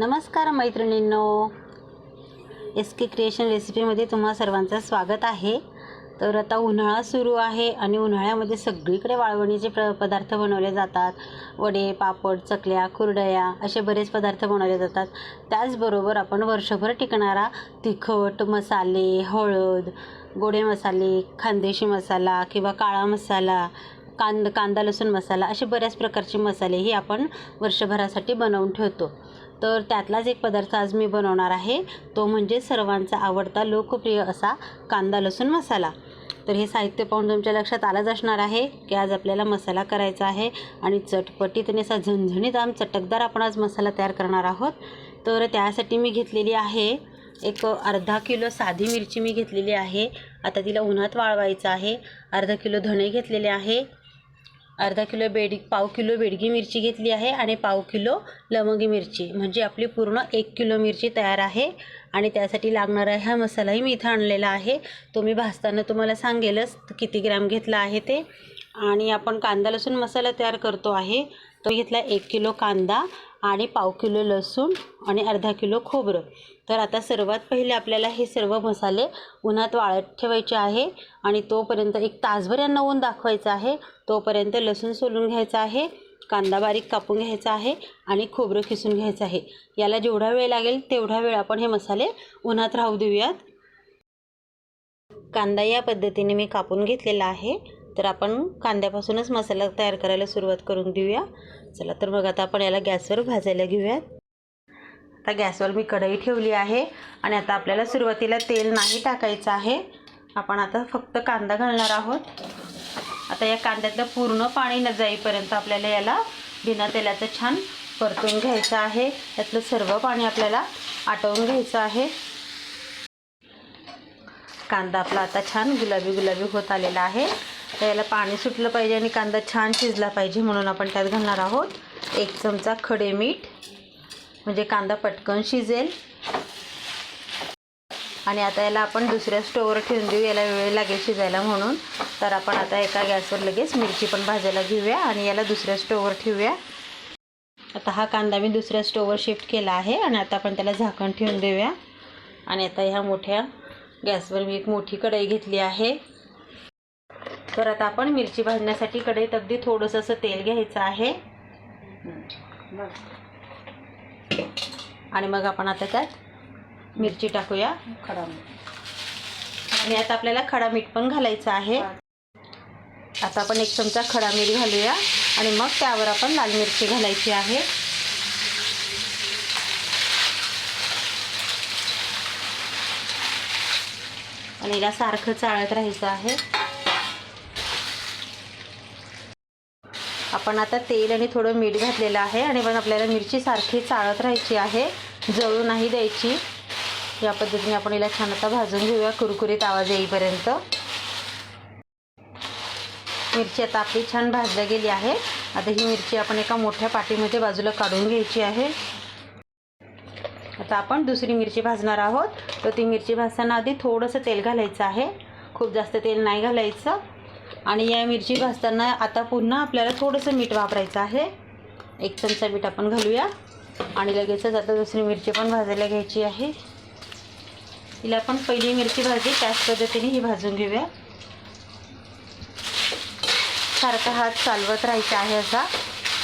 नमस्कार मैत्रिणींनो. एस के क्रिएशन रेसिपीमध्ये तुम्हा सर्वांचं स्वागत आहे. तर आता उन्हाळा सुरू आहे आणि उन्हाळ्यामध्ये सगळीकडे वाळवणीचे प्र पदार्थ बनवले जातात. वडे पापड चकल्या कुरडया असे बरेच पदार्थ बनवले जातात. त्याचबरोबर आपण वर्षभर टिकणारा तिखट मसाले हळद गोडे मसाले खानदेशी मसाला किंवा काळा मसाला कांद कांदा लसूण मसाला असे बऱ्याच प्रकारचे मसालेही आपण वर्षभरासाठी बनवून ठेवतो. तर त्यातलाच एक पदार्थ आज मी बनवणार आहे. तो म्हणजे सर्वांचा आवडता लोकप्रिय असा कांदा लसूण मसाला. तर हे साहित्य पाहून तुमच्या लक्षात आलंच असणार आहे की आज आपल्याला मसाला करायचा आहे आणि चटपटीत आणि असा झणझणीत आम चटकदार आपण आज मसाला तयार करणार आहोत. तर त्यासाठी मी घेतलेली आहे एक अर्धा किलो साधी मिरची मी घेतलेली आहे. आता तिला उन्हात वाळवायचं आहे. अर्धा किलो धणे घेतलेले आहे. अर्धा किलो बेड पाव किलो बेडगी मिरची घेतली आहे आणि पाव किलो लवंगी मिरची. म्हणजे आपली पूर्ण एक किलो मिरची तयार आहे. आणि त्यासाठी लागणारा हा मसालाही मी इथं आणलेला आहे. तो मी भाजताना तुम्हाला सांगेलच किती ग्रॅम घेतला आहे ते. आणि आपण कांदा लसूण मसाला तयार करतो आहे. तो घेतला एक किलो कांदा आणि पाव किलो लसूण आणि अर्धा किलो खोबरं. तर आता सर्वात पहिले आपल्याला हे सर्व मसाले उन्हात वाळत ठेवायचे आहे आणि तोपर्यंत एक तासभर यांना ऊन दाखवायचं आहे. तोपर्यंत लसूण सोलून घ्यायचं आहे कांदा बारीक कापून घ्यायचा आहे आणि खोबरं किसून घ्यायचं आहे. याला जेवढा वेळ लागेल तेवढा वेळ आपण हे मसाले उन्हात राहू देऊयात. कांदा या पद्धतीने मी कापून घेतलेला आहे. तर आपण कांद्यापासूनच मसाला तयार करायला सुरुवात करून देऊया. चला तर मग आता आपण याला गॅसवर भाजायला घेऊयात. आता गॅसवर मी कढई ठेवली आहे आणि आता आपल्याला सुरुवातीला तेल नाही टाकायचं आहे. आपण आता फक्त कांदा घालणार आहोत. आता या कांद्यातलं पूर्ण पाणी न जाईपर्यंत आपल्याला याला बिना तेलाचं छान परतून घ्यायचं आहे. यातलं सर्व पाणी आपल्याला आटवून घ्यायचं आहे. कांदा आपला आता छान गुलाबी गुलाबी होत आलेला आहे. तर याला पाणी सुटलं पाहिजे आणि कांदा छान शिजला पाहिजे म्हणून आपण त्यात घालणार आहोत. एक चमचा खडे मीठ म्हणजे कांदा पटकन शिजेल. आणि आता याला आपण दुसऱ्या स्टोवर ठेवून देऊ याला वेळ लागेल शिजायला म्हणून. तर आपण आता एका गॅसवर लगेच मिरची पण भाजायला घेऊया आणि याला दुसऱ्या स्टोवर ठेवूया. आता हा कांदा मी दुसऱ्या स्टोवर शिफ्ट केला आहे आणि आता आपण त्याला झाकण ठेवून देऊया. आणि आता ह्या मोठ्या गॅसवर मी एक मोठी कढई घेतली आहे. तर आता आपण मिरची भाजण्यासाठी कढईत अगदी थोडंसं असं तेल घ्यायचं आहे. आणि मग आपण आता त्यात मिरची टाकूया. खडा आणि आता आपल्याला खडा मीठ पण घालायचं आहे. आता आपण एक चमचा खडा मीठ घालूया. आणि मग त्यावर आपण लाल मिरची घालायची आहे. आणि याला सारखं चाळत राहायचं आहे. आपण आता तेल आणि थोडं मीठ घातलेलं आहे आणि पण आपल्याला मिरची सारखी चाळत राहायची आहे. जळू नाही द्यायची. या पद्धतीने आपण याला छान आता भाजून घेऊया. कुरकुरीत आवाज येईपर्यंत. मिरची आता आपली छान भाजल्या गेली आहे. आता ही मिरची आपण एका मोठ्या पाटीमध्ये बाजूला काढून घ्यायची आहे. आता आपण दुसरी मिरची भाजणार आहोत. तर ती मिरची भाजताना आधी थोडंसं तेल घालायचं आहे. खूप जास्त तेल नाही घालायचं. आणि या मिरची भाजताना आता पुन्हा आपल्याला थोडंसं मीठ वापरायचं आहे. एक चमचा मीठ आपण घालूया. आणि लगेचच आता दुसरी मिरची पण भाजायला घ्यायची आहे. तिला आपण पहिली मिरची भाजी त्याच पद्धतीने ही भाजून घेऊया. सारखा हात चालवत राहायचा आहे असा.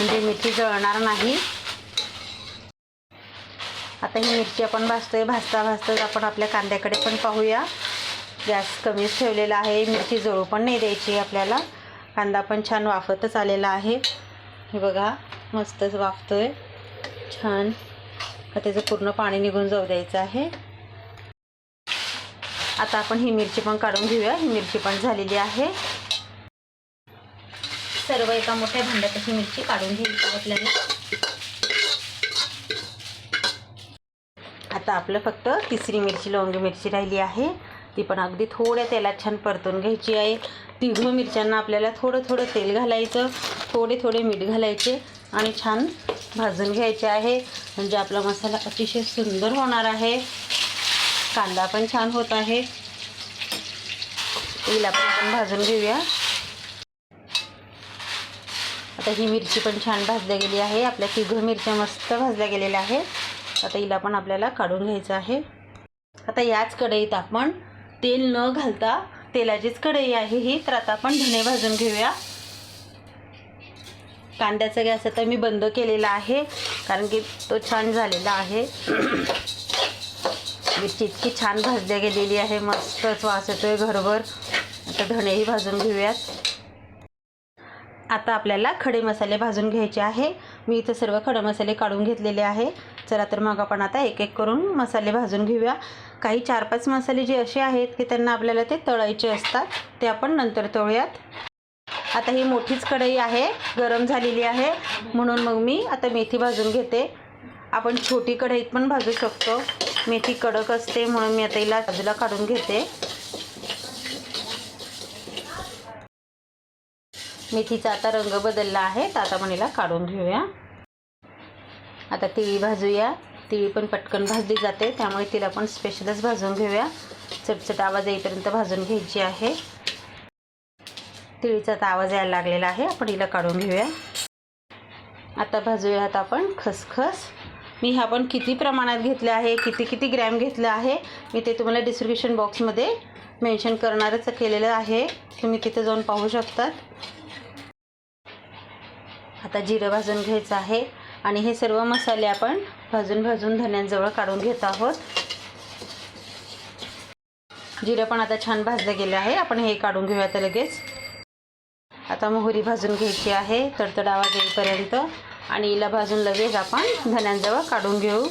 म्हणजे मिरची जळणार नाही. आता ही मिरची आपण भाजतोय. भाजता भाजताच आपण आपल्या कांद्याकडे पण पाहूया. गॅस कमीच ठेवलेला आहे. मिरची जळू पण नाही द्यायची आपल्याला. कांदा पण छान वाफतच आलेला आहे. हे बघा मस्तच वाफतोय. छान. त्याचं पूर्ण पाणी निघून जाऊ द्यायचं आहे. आता आपण ही मिरची पण काढून घेऊया. ही मिरची पण झालेली आहे. सर्व एका मोठ्या भांड्यात अशी मिरची काढून घ्यायची आपल्याला. आता आपलं फक्त तिसरी मिरची लवंगी मिरची राहिली आहे. ती पण अगदी थोड्या तेलात छान परतून घ्यायची आहे. तिघं मिरच्यांना आपल्याला थोडं थोडं तेल घालायचं थोडे थोडे मीठ घालायचे आणि छान भाजून घ्यायचे आहे. म्हणजे आपला मसाला अतिशय सुंदर होणार आहे. कांदा पण छान होत आहे. तिला पण भाजून घेऊया. आता ही मिरची पण छान भाजल्या गेली आहे. आपल्या तिघं मिरच्या मस्त भाजल्या गेलेल्या आहेत. आता हिला पण आपल्याला काढून घ्यायचं आहे. आता याच कढईत आपण तेल न घालता तेलाचीच कढई आहे ही. तर आता आपण धणे भाजून घेऊया. कांद्याचा गॅस आता मी बंद केलेला आहे कारण की तो छान झालेला आहे. मिरची इतकी छान भाजल्या गेलेली आहे मस्तच वास येतोय घरभर आता धणेही भाजून घेऊयात. आता आपल्याला खडे मसाले भाजून घ्यायचे आहे. मी इथं सर्व खडे मसाले काढून घेतलेले आहे. चला तर मग आपण आता एक एक करून मसाले भाजून घेऊया. काही चार पाच मसाले जे असे आहेत की त्यांना आपल्याला ते तळायचे असतात ते आपण नंतर तळूयात. आता ही मोठीच कढई आहे गरम झालेली आहे. म्हणून मग मी आता मेथी भाजून घेते. आपण छोटी कढईत पण भाजू शकतो. मेथी कडक असते म्हणून मी आता हिला बाजूला काढून घेते. मेथीचा आता रंग बदलला आहे तर आता आपण हिला काढून घेऊया. आता तिळी भाजूया. तिळी पण पटकन भाजली जाते. त्यामुळे तिला पण स्पेशलच भाजून घेऊया. चटचट आवाज येईपर्यंत भाजून घ्यायची आहे. तिळीचा आता आवाज यायला लागलेला आहे. आपण हिला काढून घेऊया. आता भाजूयात आपण खसखस. मी ह्या पण किती प्रमाणात घेतले आहे किती किती ग्रॅम घेतलं आहे मी ते तुम्हाला डिस्क्रिप्शन बॉक्समध्ये मेन्शन करणारच केलेलं आहे. तुम्ही तिथे जाऊन पाहू शकतात. आता जिरं भाजून घ्यायचं आहे. आणि हे सर्व मसाले आपण भाजून भाजून धन्यांजवळ काढून घेत आहोत. जिरं पण आता छान भाजलं गेलं आहे. आपण हे काढून घेऊया आता लगेच. आता मोहरी भाजून घ्यायची आहे तडतडावा येईपर्यंत. आणि हिला भाजून लगेच आपण धन्यांजवळ काढून घेऊ.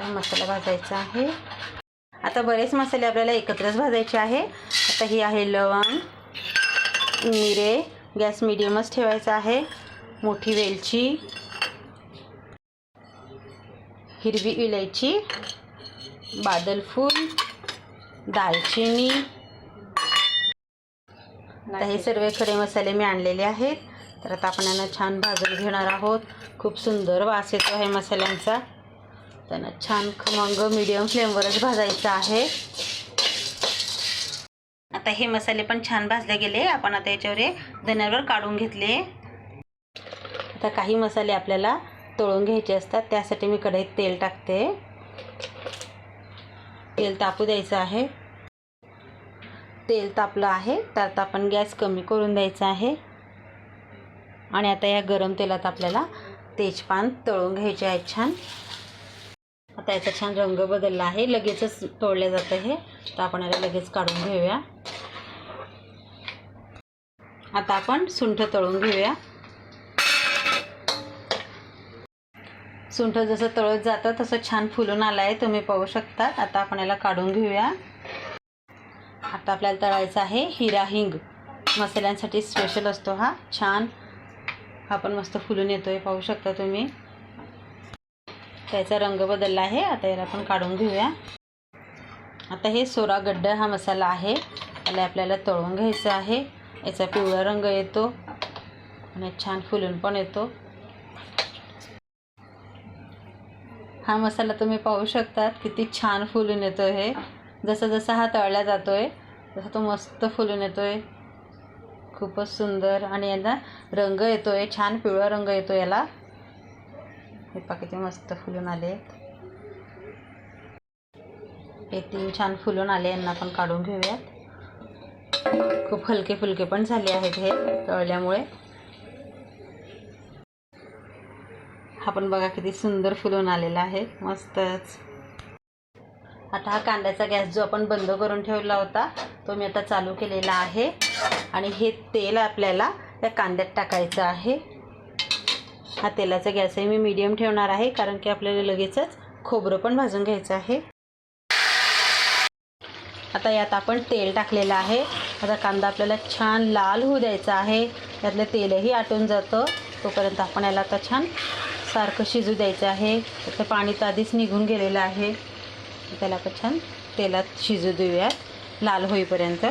मसाला भाजायचा आहे. आता बरेच मसाले आपल्याला एकत्रच भाजायचे आहे. आता ही आहे लवंग मिरे गॅस मिडियमच ठेवायचा आहे. मोठी वेलची हिरवी इलायची बादलफूल दालचिनी. आता हे सर्व खडे मसाले मी आणलेले आहेत. तर आता आपण यांना छान भाजून घेणार आहोत. खूप सुंदर वास येतो आहे मसाल्यांचा. त्यांना छान खमंग मिडियम फ्लेमवरच भाजायचं आहे. आता हे मसाले पण छान भाजले गेले. आपण आता याच्यावर हे धन्यावर काढून घेतले. आता काही मसाले आपल्याला तळून घ्यायचे असतात त्यासाठी मी कढईत तेल टाकते. तेल तापू द्यायचं आहे. तेल तापलं आहे तर आता आपण गॅस कमी करून द्यायचा आहे. आणि आता या गरम तेलात आपल्याला तेजपान तळून घ्यायचे आहेत छान. आता याचा छान रंग बदलला आहे लगेचच तोडलं जातं हे. तर आपण याला लगेच काढून घेऊया. आता आपण सुंठ तळून घेऊया. सुंठ जसं तळत जातं तसं छान फुलून आलं आहे तुम्ही पाहू शकतात. आता आपण याला काढून घेऊया. आता आपल्याला तळायचं आहे हिरा हिंग. मसाल्यांसाठी स्पेशल असतो हा. छान. हा पण मस्त फुलून येतो आहे पाहू शकता तुम्ही. त्याचा रंग बदलला आहे. आता याला आपण काढून घेऊया. आता हे सोरा गड्ड हा मसाला आहे. त्याला आपल्याला तळून घ्यायचं आहे. याचा पिवळा रंग येतो. आणि छान फुलून पण येतो. हा मसाला तुम्ही पाहू शकतात किती छान फुलून येतो हे. जसं जसा हा तळला जातो आहे तसा तो मस्त फुलून येतो आहे खूपच सुंदर आणि यांना रंग येतो आहे छान पिवळा रंग येतो याला. हे पा किती मस्त फुलून आले हे तीन छान फुलून आले यांना आपण काढून घेऊयात. खूप हलके फुलके पण झाले आहेत हे तळल्यामुळे. हा पण बघा किती सुंदर फुलून आलेला आहे. मस्तच. आता हा कांद्याचा गॅस जो आपण बंद करून ठेवला होता तो मी आता चालू केलेला आहे. आणि हे तेल आपल्याला त्या कांद्यात टाकायचं आहे. हा तेलाचा गॅसही मी मीडियम ठेवणार आहे कारण की आपल्याला लगेचच खोबरं पण भाजून घ्यायचं आहे. आता यात आपण तेल टाकलेलं आहे. आता कांदा आपल्याला छान लाल होऊ द्यायचा आहे. यातलं तेलही आटून जातं. तोपर्यंत आपण याला आता छान सारखं शिजू द्यायचं आहे. त्याचं पाणी तर आधीच निघून गेलेलं आहे. त्याला आपण छान तेलात शिजू देऊयात लाल होईपर्यंत.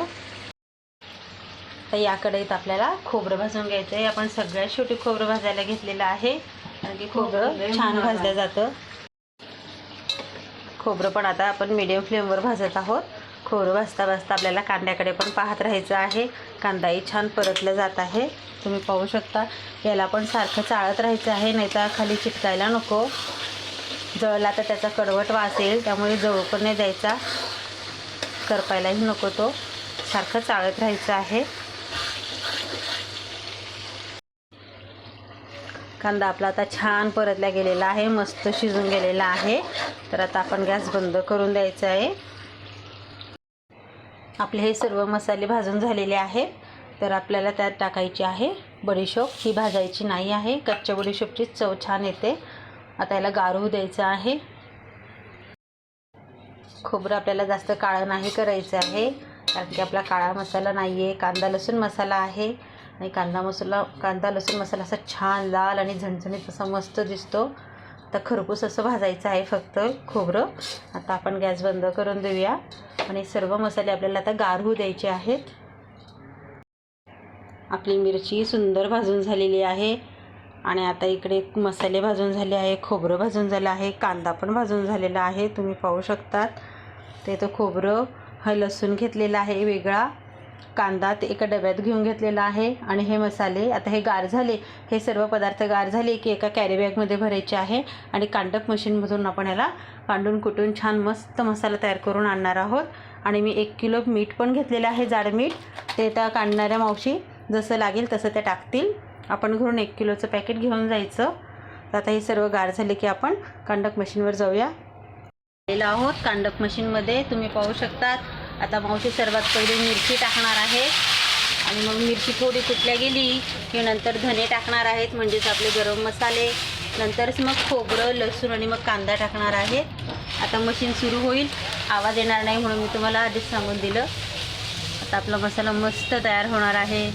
तर या कढईत आपल्याला खोबरं भाजून घ्यायचं आहे. आपण सगळ्यात शेवटी खोबरं भाजायला घेतलेलं आहे. कारण की खोबरं छान भाजलं जातं. खोबरं पण आता आपण मीडियम फ्लेमवर भाजत आहोत. खोर भाजता भाजता आपल्याला कांद्याकडे पण पाहत राहायचं आहे. कांदाही छान परतला जात आहे. तुम्ही पाहू शकता याला पण सारखं चाळत राहायचं आहे नाही तर खाली चिटकायला नको. जळला तर त्याचा कडवट वास येईल त्यामुळे जवळ पण नाही द्यायचा. करपायलाही नको तो. सारखं चाळत राहायचं आहे. कांदा आपला आता छान परतला गेलेला आहे मस्त शिजून गेलेला आहे. तर आता आपण गॅस बंद करून द्यायचा आहे. आपले हे सर्व मसाले भाजून झालेले आहेत. तर आपल्याला त्यात टाकायची आहे बडीशोप. ही भाजायची नाही आहे. कच्च्या बडीशोपची चव छान येते. आता याला गारू द्यायचं आहे. खोबरं आपल्याला जास्त काळं नाही करायचं आहे. कारण की आपला काळा मसाला नाही आहे कांदा लसूण मसाला आहे. आणि कांदा मसाला कांदा लसूण मसाला असा छान लाल आणि झणझणीत असा मस्त दिसतो. आता खरपूस असं भाजायचं आहे फक्त खोबरं. आता आपण गॅस बंद करून देऊया. आणि सर्व मसाले आपल्याला आता गारहू द्यायचे आहेत. आपली मिरची सुंदर भाजून झालेली आहे. आणि आता इकडे मसाले भाजून झाले आहे खोबरं भाजून झालं आहे कांदा पण भाजून झालेला आहे तुम्ही पाहू शकतात. ते तो खोबरं हा लसूण घेतलेला आहे वेगळा. कांदा ते एका डब्यात घेऊन घेतलेला आहे आणि हे मसाले आता हे गार झाले हे सर्व पदार्थ गार झाले की एका कॅरीबॅगमध्ये भरायचे आहे आणि कांडप मशीनमधून आपण याला कांडून कुटून छान मस्त मसाला तयार करून आणणार आहोत. आणि मी एक किलो मीठ पण घेतलेलं आहे जाड मीठ. ते त्या काढणाऱ्या मावशी जसं लागेल तसं त्या टाकतील. आपण घरून एक किलोचं पॅकेट घेऊन जायचं. तर आता हे सर्व गार झाले की आपण कांडक मशीनवर जाऊया. आहोत कांडक मशीनमध्ये तुम्ही पाहू शकतात. आता मावशी सर्वात पहिले मिरची टाकणार आहे. आणि मग मिरची थोडी कुठल्या गेली की नंतर धने टाकणार आहेत म्हणजेच आपले गरम मसाले. नंतरच मग खोबरं लसूण आणि मग कांदा टाकणार आहे आता मशीन सुरू होईल. आवाज येणार नाही म्हणून मी तुम्हाला आधीच सांगून दिलं. आता आपला मसाला मस्त तयार होणार आहे.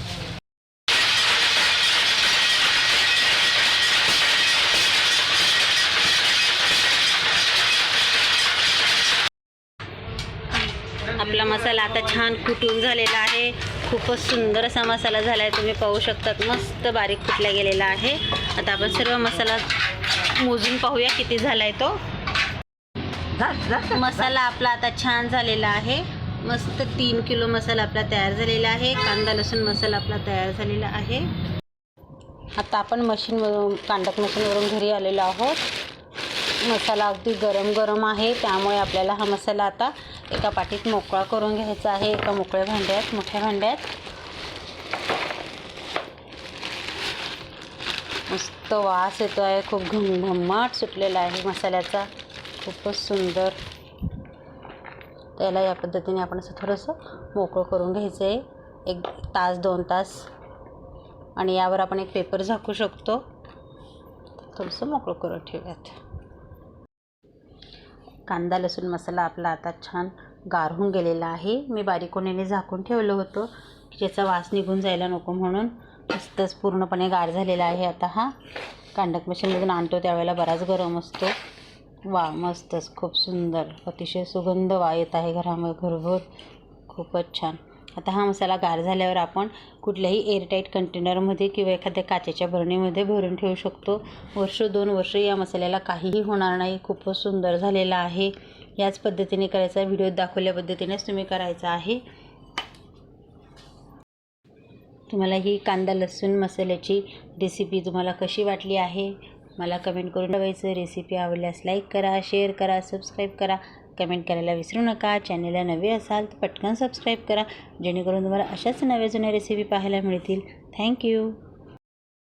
आपला मसाला आता छान कुटून झालेला आहे. खूपच सुंदर असा मसाला झाला आहे तुम्ही पाहू शकतात मस्त बारीक कुटला गेलेला आहे. आता आपण सर्व मसाला मोजून पाहूया किती झाला आहे तो. मसाला आपला आता छान झालेला आहे. मस्त तीन किलो मसाला आपला तयार झालेला आहे. कांदा लसूण मसाला आपला तयार झालेला आहे. आता आपण मशीनवरून कांडक मशीनवरून घरी आलेलो आहोत. मसाला अगदी गरम गरम आहे त्यामुळे आपल्याला हा मसाला आता एका पाटीत मोकळा करून घ्यायचा आहे. एका मोकळ्या भांड्यात मोठ्या भांड्यात. मस्त वास येतो आहे खूप घमघमाट सुटलेला आहे मसाल्याचा. खूपच सुंदर. त्याला या पद्धतीने आपण असं थोडंसं मोकळं करून घ्यायचं आहे एक तास दोन तास. आणि यावर आपण एक पेपर झाकू शकतो. थोडंसं मोकळं करून ठेवूयात. कांदा लसूण मसाला आपला आता छान गारहून गेलेला आहे. मी बारीकोणीने झाकून ठेवलं होतं की ज्याचा वास निघून जायला नको म्हणून. मस्तच पूर्णपणे गार झालेला आहे आता हा. कांडक मशीनमधून आणतो त्यावेळेला बराच गरम असतो. वा मस्तच. खूप सुंदर. अतिशय सुगंध वा येत आहे घरामध्ये. घरभर खूपच छान. आता हा मसाला गार झाल्यावर आपण कुठल्याही एअरटाईट कंटेनरमध्ये किंवा एखाद्या काचेच्या भरणीमध्ये भरून ठेवू शकतो. वर्ष दोन वर्ष या मसाल्याला काहीही होणार नाही. खूपच सुंदर झालेला आहे. याच पद्धतीने करायचा व्हिडिओ दाखवल्या पद्धतीनेच तुम्ही करायचा आहे. तुम्हाला ही कांदा लसूण मसाल्याची रेसिपी तुम्हाला कशी वाटली आहे? मला कमेंट करून ठेवायचं. रेसिपी आवडल्यास लाईक करा शेअर करा सबस्क्राईब करा. कमेंट करायला विसरू नका. चॅनलला नवे असाल तर पटकन सबस्क्राईब करा. जेणेकरून तुम्हाला अशाच नव्या जुन्या रेसिपी पाहायला मिळतील. थँक्यू